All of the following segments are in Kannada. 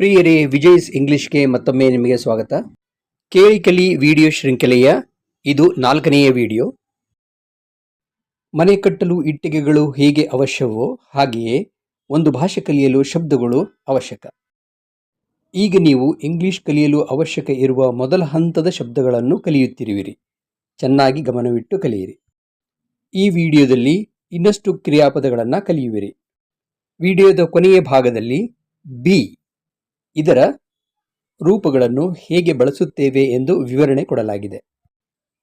ಪ್ರಿಯರೇ ವಿಜಯ್ಸ್ ಇಂಗ್ಲಿಷ್ಗೆ ಮತ್ತೊಮ್ಮೆ ನಿಮಗೆ ಸ್ವಾಗತ. ಕೇಳಿ ಕಲಿ ವಿಡಿಯೋ ಶೃಂಖಲೆಯ ಇದು ನಾಲ್ಕನೆಯ ವಿಡಿಯೋ. ಮನೆ ಕಟ್ಟಲು ಇಟ್ಟಿಗೆಗಳು ಹೇಗೆ ಅವಶ್ಯವೋ ಹಾಗೆಯೇ ಒಂದು ಭಾಷೆ ಕಲಿಯಲು ಶಬ್ದಗಳು ಅವಶ್ಯಕ. ಈಗ ನೀವು ಇಂಗ್ಲಿಷ್ ಕಲಿಯಲು ಅವಶ್ಯಕ ಇರುವ ಮೊದಲ ಹಂತದ ಶಬ್ದಗಳನ್ನು ಕಲಿಯುತ್ತಿರುವಿರಿ. ಚೆನ್ನಾಗಿ ಗಮನವಿಟ್ಟು ಕಲಿಯಿರಿ. ಈ ವಿಡಿಯೋದಲ್ಲಿ ಇನ್ನಷ್ಟು ಕ್ರಿಯಾಪದಗಳನ್ನು ಕಲಿಯುವಿರಿ. ವಿಡಿಯೋದ ಕೊನೆಯ ಭಾಗದಲ್ಲಿ ಬಿ. ಇದರ ರೂಪಗಳನ್ನು ಹೇಗೆ ಬಳಸುತ್ತೇವೆ ಎಂದು ವಿವರಣೆ ಕೊಡಲಾಗಿದೆ.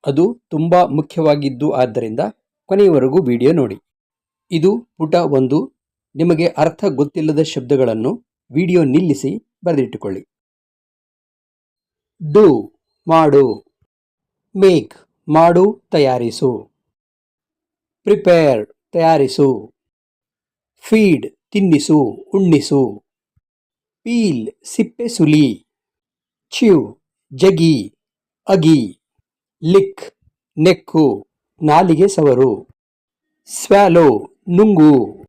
ಅದು ತುಂಬ ಮುಖ್ಯವಾಗಿದ್ದು ಆದ್ದರಿಂದ ಕೊನೆಯವರೆಗೂ ವಿಡಿಯೋ ನೋಡಿ. ಇದು ಪುಟ ಒಂದು. ನಿಮಗೆ ಅರ್ಥ ಗೊತ್ತಿಲ್ಲದ ಶಬ್ದಗಳನ್ನು ವಿಡಿಯೋ ನಿಲ್ಲಿಸಿ ಬರೆದಿಟ್ಟುಕೊಳ್ಳಿ. ಡು, ಮಾಡು. ಮೇಕ್, ಮಾಡು, ತಯಾರಿಸು. ಪ್ರಿಪೇರ್, ತಯಾರಿಸು. ಫೀಡ್, ತಿನ್ನಿಸು, ಉಣ್ಣಿಸು. ಪೀಲ್, ಸಿಪ್ಪೆ ಸುಲಿ, ಚ್ಯೂ, ಜಗಿ, ಅಗಿ, ಲಿಕ್, ನೆಕ್ಕು, ನಾಲಿಗೆ ಸವರು ಸ್ವ್ಯಾಲೋ ನುಂಗು,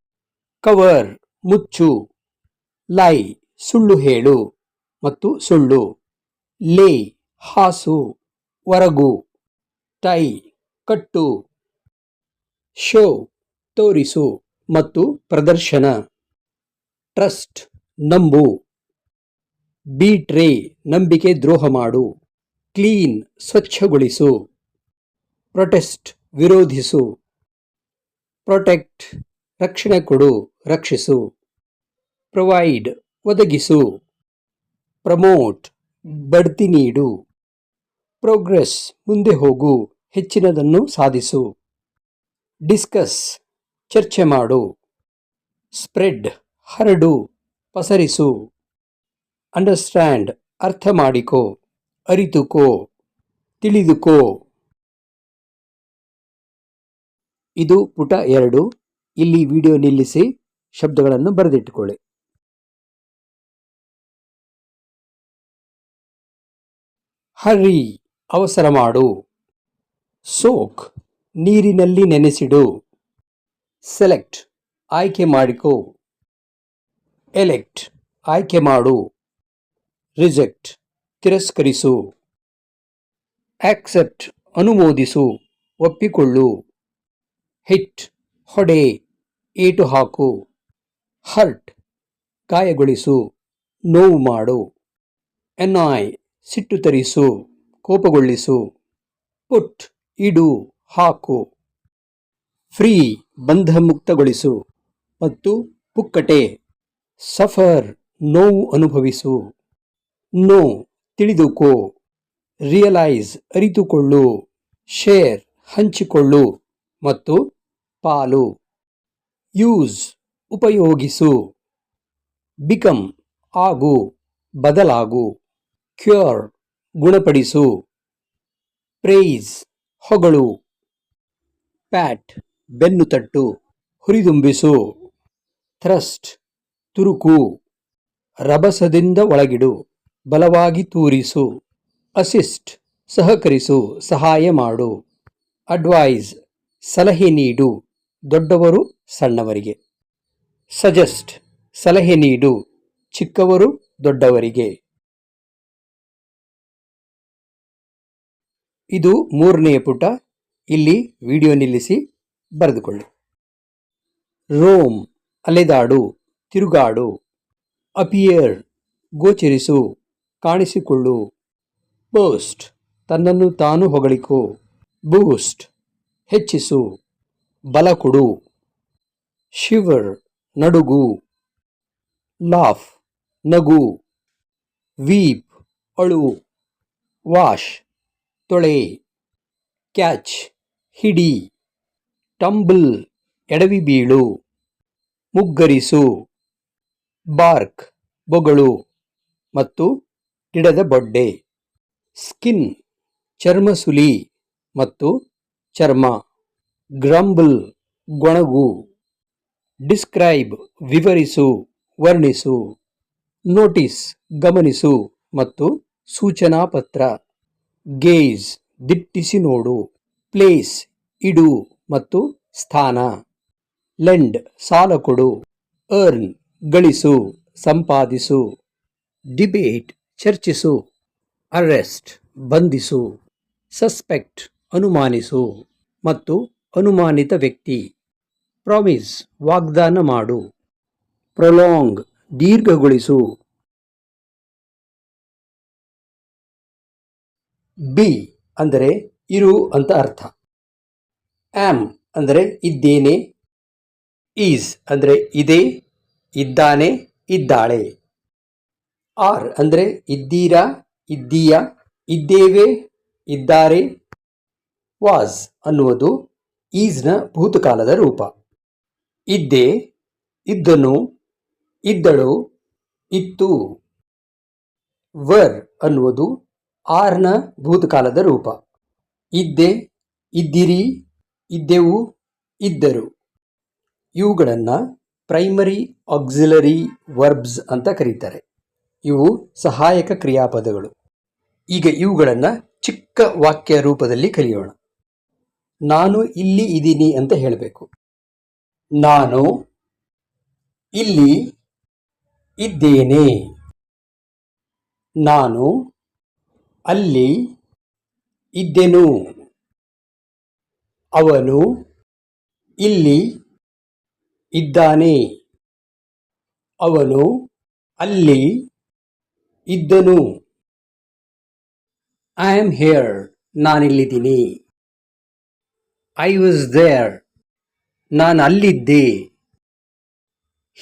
ಕವರ್, ಮುಚ್ಚು, ಲೈ, ಸುಳ್ಳು ಹೇಳು ಮತ್ತು ಸುಳ್ಳು, ಲೇ, ಹಾಸು ಹೊರಗು ಟೈ, ಕಟ್ಟು, ಶೋ, ತೋರಿಸು ಮತ್ತು ಪ್ರದರ್ಶನ, ಟ್ರಸ್ಟ್, ನಂಬು. ಬೀಟ್ರೇ, ನಂಬಿಕೆ ದ್ರೋಹ ಮಾಡು, ಕ್ಲೀನ್, ಸ್ವಚ್ಛಗೊಳಿಸು, ಪ್ರೊಟೆಸ್ಟ್, ವಿರೋಧಿಸು, ಪ್ರೊಟೆಕ್ಟ್, ರಕ್ಷಣೆ ಕೊಡು, ರಕ್ಷಿಸು, ಪ್ರೊವೈಡ್, ಒದಗಿಸು, ಪ್ರಮೋಟ್, ಬಡ್ತಿ ನೀಡು, ಪ್ರೋಗ್ರೆಸ್, ಮುಂದೆ ಹೋಗು, ಹೆಚ್ಚಿನದನ್ನು ಸಾಧಿಸು, ಡಿಸ್ಕಸ್, ಚರ್ಚೆ ಮಾಡು, ಸ್ಪ್ರೆಡ್, ಹರಡು, ಪಸರಿಸು. ಅಂಡರ್ಸ್ಟ್ಯಾಂಡ್ ಅರ್ಥ ಮಾಡಿಕೋ ಅರಿತುಕೋ, ತಿಳಿದುಕೋ. ಇದು ಪುಟ ಎರಡು. ಇಲ್ಲಿ ವಿಡಿಯೋ ನಿಲ್ಲಿಸಿ, ಶಬ್ದಗಳನ್ನು ಬರೆದಿಟ್ಟುಕೊಳ್ಳಿ. ಹರಿ, ಅವಸರ ಮಾಡು. ಸೋಕ್, ನೀರಿನಲ್ಲಿ ನೆನೆಸಿಡು. ಸೆಲೆಕ್ಟ್, ಆಯ್ಕೆ ಮಾಡಿಕೋ. ಎಲೆಕ್ಟ್, ಆಯ್ಕೆ ಮಾಡು. ರಿಜೆಕ್ಟ್, ತಿರಸ್ಕರಿಸು. ಆಕ್ಸೆಪ್ಟ್, ಅನುಮೋದಿಸು, ಒಪ್ಪಿಕೊಳ್ಳು. ಹಿಟ್, ಹೊಡೆ, ಏಟು ಹಾಕು. ಹರ್ಟ್, ಗಾಯಗೊಳಿಸು, ನೋವು ಮಾಡು. ಎನಾಯ್ ಸಿಟ್ಟು ತರಿಸು ಕೋಪಗೊಳಿಸು ಪುಟ್, ಇಡು, ಹಾಕು. ಫ್ರೀ ಬಂಧ ಮುಕ್ತಗೊಳಿಸು ಮತ್ತು ಪುಕ್ಕಟೆ, ಸಫರ್, ನೋವು ಅನುಭವಿಸು. ನೋ, ತಿಳಿದುಕೋ. ರಿಯಲೈಸ್, ಅರಿತುಕೊಳ್ಳು. ಶೇರ್, ಹಂಚಿಕೊಳ್ಳು. ಮತ್ತು ಪಾಲು. ಯೂಸ್, ಉಪಯೋಗಿಸು. ಬಿಕಮ್, ಆಗು. ಬದಲಾಗು. ಕ್ಯೂರ್, ಗುಣಪಡಿಸು. ಪ್ರೇಸ್, ಹೊಗಳು. ಪ್ಯಾಟ್, ಬೆನ್ನು ತಟ್ಟು. ಹುರಿದುಂಬಿಸು. ಥ್ರಸ್ಟ್, ತುರುಕು. ರಭಸದಿಂದ ಒಳಗಿಡು. ಬಲವಾಗಿ ತೂರಿಸು. ಅಸಿಸ್ಟ್ ಸಹಕರಿಸು, ಸಹಾಯ ಮಾಡು. ಅಡ್ವೈಸ್ ಸಲಹೆ ನೀಡು. ದೊಡ್ಡವರು ಸಣ್ಣವರಿಗೆ. ಸಜೆಸ್ಟ್ ಸಲಹೆ ನೀಡು. ಚಿಕ್ಕವರು ದೊಡ್ಡವರಿಗೆ. ಇದು ಮೂರನೆಯ ಪುಟ. ಇಲ್ಲಿ ವಿಡಿಯೋ ನಿಲ್ಲಿಸಿ ಬರೆದುಕೊಳ್ಳಿ. ರೋಮ್ ಅಲೆದಾಡು, ತಿರುಗಾಡು. ಅಪಿಯರ್ ಗೋಚರಿಸು. ಕಾಣಿಸಿಕೊಳ್ಳು. ಬೂಸ್ಟ್. ತನ್ನನ್ನು ತಾನು ಹೊಗಳಿಕು. ಬೂಸ್ಟ್. ಹೆಚ್ಚಿಸು. ಬಲ ಕೊಡು. ಶಿವರ್. ನಡುಗು. ಲಾಫ್. ನಗು. ವೀಪ್. ಅಳು. ವಾಶ್. ತೊಳೆ. ಕ್ಯಾಚ್. ಹಿಡಿ. ಟಂಬಲ್. ಎಡವಿ ಬೀಳು. ಮುಗ್ಗರಿಸು. ಬಾರ್ಕ್. ಬೊಗಳು. ಮತ್ತು ಗಿಡದ ಬೊಡ್ಡೆ, ಸ್ಕಿನ್ ಚರ್ಮ ಸುಲಿ ಮತ್ತು ಚರ್ಮ, ಗ್ರಂಬಲ್, ಗೊಣಗು. ಡಿಸ್ಕ್ರೈಬ್, ವಿವರಿಸು, ವರ್ಣಿಸು, ನೋಟಿಸ್, ಗಮನಿಸು ಮತ್ತು ಸೂಚನಾ ಪತ್ರ. ಗೇಜ್, ದಿಟ್ಟಿಸಿ ನೋಡು, ಪ್ಲೇಸ್, ಇಡು ಮತ್ತು ಸ್ಥಾನ. ಲೆಂಡ್, ಸಾಲ ಕೊಡು, ಅರ್ನ್, ಗಳಿಸು, ಸಂಪಾದಿಸು. ಡಿಬೇಟ್ ಚರ್ಚಿಸು, ಅರೆಸ್ಟ್, ಬಂಧಿಸು, ಸಸ್ಪೆಕ್ಟ್, ಅನುಮಾನಿಸು ಮತ್ತು ಅನುಮಾನಿತ ವ್ಯಕ್ತಿ. ಪ್ರಾಮಿಸ್, ವಾಗ್ದಾನ ಮಾಡು. ಪ್ರೊಲಾಂಗ್, ದೀರ್ಘಗೊಳಿಸು. ಬಿ ಅಂದರೆ ಇರು ಅಂತ ಅರ್ಥ. ಆಮ್ ಅಂದರೆ ಇದ್ದೇನೆ. ಈಸ್ ಅಂದರೆ ಇದೆ, ಇದ್ದಾನೆ, ಇದ್ದಾಳೆ. ಆರ್ ಅಂದರೆ ಇದ್ದೀರಾ, ಇದ್ದೀಯ, ಇದ್ದೇವೆ, ಇದ್ದಾರೆ, ವಾಸ್ ಅನ್ನುವುದು ಈಸ್ನ ಭೂತಕಾಲದ ರೂಪ. ಇದ್ದೆ, ಇದ್ದನು, ಇದ್ದಳು, ಇತ್ತು. ವರ್ ಅನ್ನುವುದು ಆರ್ನ ಭೂತಕಾಲದ ರೂಪ. ಇದ್ದೆ, ಇದ್ದಿರಿ, ಇದ್ದೆವು, ಇದ್ದರು. ಇವುಗಳನ್ನು ಪ್ರೈಮರಿ ಆಕ್ಸಿಲರಿ ವರ್ಬ್ಸ್ ಅಂತ ಕರೀತಾರೆ. ಇವು ಸಹಾಯಕ ಕ್ರಿಯಾಪದಗಳು. ಈಗ ಇವುಗಳನ್ನು ಚಿಕ್ಕ ವಾಕ್ಯ ರೂಪದಲ್ಲಿ ಕಲಿಯೋಣ. ನಾನು ಇಲ್ಲಿ ಇದ್ದೀನಿ ಅಂತ ಹೇಳಬೇಕು. ನಾನು ಇಲ್ಲಿ ಇದ್ದೇನೆ. ನಾನು ಅಲ್ಲಿ ಇದ್ದೆನು. ಅವನು ಇಲ್ಲಿ ಇದ್ದಾನೆ. ಅವನು ಅಲ್ಲಿ ಇದ್ದನು. ಐ ಆಮ್ ಹೇರ್ ನಾನಿಲ್ಲಿದ್ದೀನಿ. ಐ ವಾಸ್ ದೇರ್ ನಾನು ಅಲ್ಲಿದ್ದೆ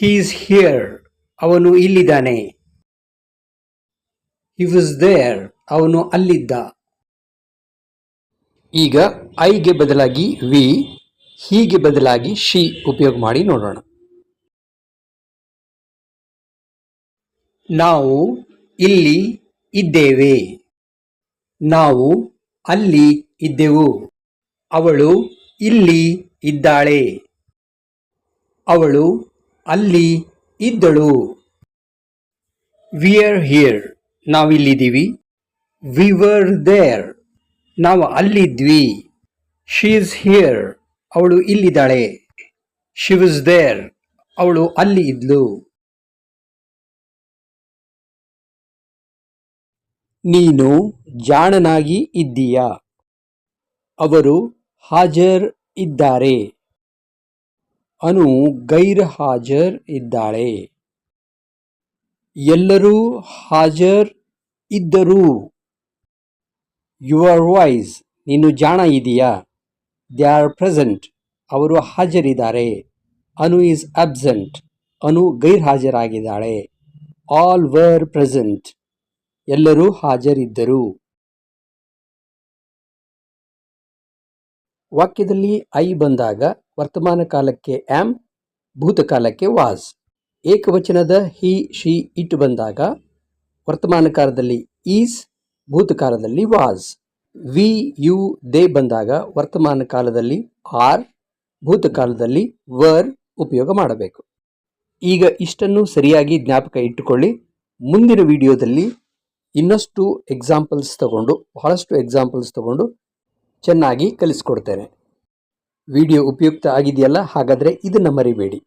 ಈಸ್ ಹಿಯರ್ ಅವನು ಇಲ್ಲಿದ್ದಾನೆ. ಹಿ ವಾಸ್ ದೇರ್ ಅವನು ಅಲ್ಲಿದ್ದ. ಈಗ ಐಗೆ ಬದಲಾಗಿ ವಿ ಹೀಗೆ ಬದಲಾಗಿ ಶಿ ಉಪಯೋಗ ಮಾಡಿ ನೋಡೋಣ. ನಾವು ಇಲ್ಲಿ ಇದ್ದೇವೆ. ನಾವು ಅಲ್ಲಿ ಇದ್ದೆವು. ಅವಳು ಇಲ್ಲಿ ಇದ್ದಾಳೆ. ಅವಳು ಅಲ್ಲಿ ಇದ್ದಳು. ವಿ ಆರ್ ಹಿಯರ್ ನಾವಿಲ್ಲಿದ್ದೀವಿ. ವಿ ವರ್ ದೇರ್ ನಾವು ಅಲ್ಲಿದ್ವಿ. ಶಿ ಇಸ್ ಹಿಯರ್ ಅವಳು ಇಲ್ಲಿದ್ದಾಳೆ. ಶಿ ವಾಸ್ ದೇರ್ ಅವಳು ಅಲ್ಲಿ ಇದ್ಲು. ನೀನು ಜಾಣನಾಗಿ ಇದ್ದೀಯಾ? ಅವರು ಹಾಜರ್ ಇದ್ದಾರೆ. ಅನು ಗೈರ್ ಹಾಜರ್ ಇದ್ದಾಳೆ. ಎಲ್ಲರೂ ಹಾಜರ್ ಇದ್ದರು. ಯುವರ್ ವಾಯ್ಸ್, ನೀನು ಜಾಣ ಇದೆಯಾ? ದೇ ಆರ್ ಪ್ರೆಸೆಂಟ್, ಅವರು ಹಾಜರಿದ್ದಾರೆ. ಅನು ಈಸ್ ಅಬ್ಸೆಂಟ್, ಅನು ಗೈರ್ ಹಾಜರಾಗಿದ್ದಾಳೆ. All were present. ಎಲ್ಲರೂ ಹಾಜರಿದ್ದರು. ವಾಕ್ಯದಲ್ಲಿ ಐ ಬಂದಾಗ ವರ್ತಮಾನ ಕಾಲಕ್ಕೆ ಆಮ್, ಭೂತಕಾಲಕ್ಕೆ ವಾಸ್. ಏಕವಚನದ ಹಿ, ಶಿ, ಇಟ್ ಬಂದಾಗ ವರ್ತಮಾನ ಕಾಲದಲ್ಲಿ ಈಸ್, ಭೂತಕಾಲದಲ್ಲಿ ವಾಸ್. ವಿ, ಯು, ದೇ ಬಂದಾಗ ವರ್ತಮಾನ ಕಾಲದಲ್ಲಿ ಆರ್, ಭೂತಕಾಲದಲ್ಲಿ ವರ್ ಉಪಯೋಗ ಮಾಡಬೇಕು. ಈಗ ಇಷ್ಟನ್ನು ಸರಿಯಾಗಿ ಜ್ಞಾಪಕ ಇಟ್ಟುಕೊಳ್ಳಿ. ಮುಂದಿನ ವಿಡಿಯೋದಲ್ಲಿ ಇನ್ನಷ್ಟು ಎಕ್ಸಾಂಪಲ್ಸ್ ತಗೊಂಡು ಬಹಳಷ್ಟು ಎಕ್ಸಾಂಪಲ್ಸ್ ತಗೊಂಡು ಚೆನ್ನಾಗಿ ಕಲಿಸ್ಕೊಡ್ತೇನೆ. ವಿಡಿಯೋ ಉಪಯುಕ್ತ ಆಗಿದೆಯಲ್ಲ ಹಾಗಾದರೆ ಇದನ್ನು ಮರಿಬೇಡಿ.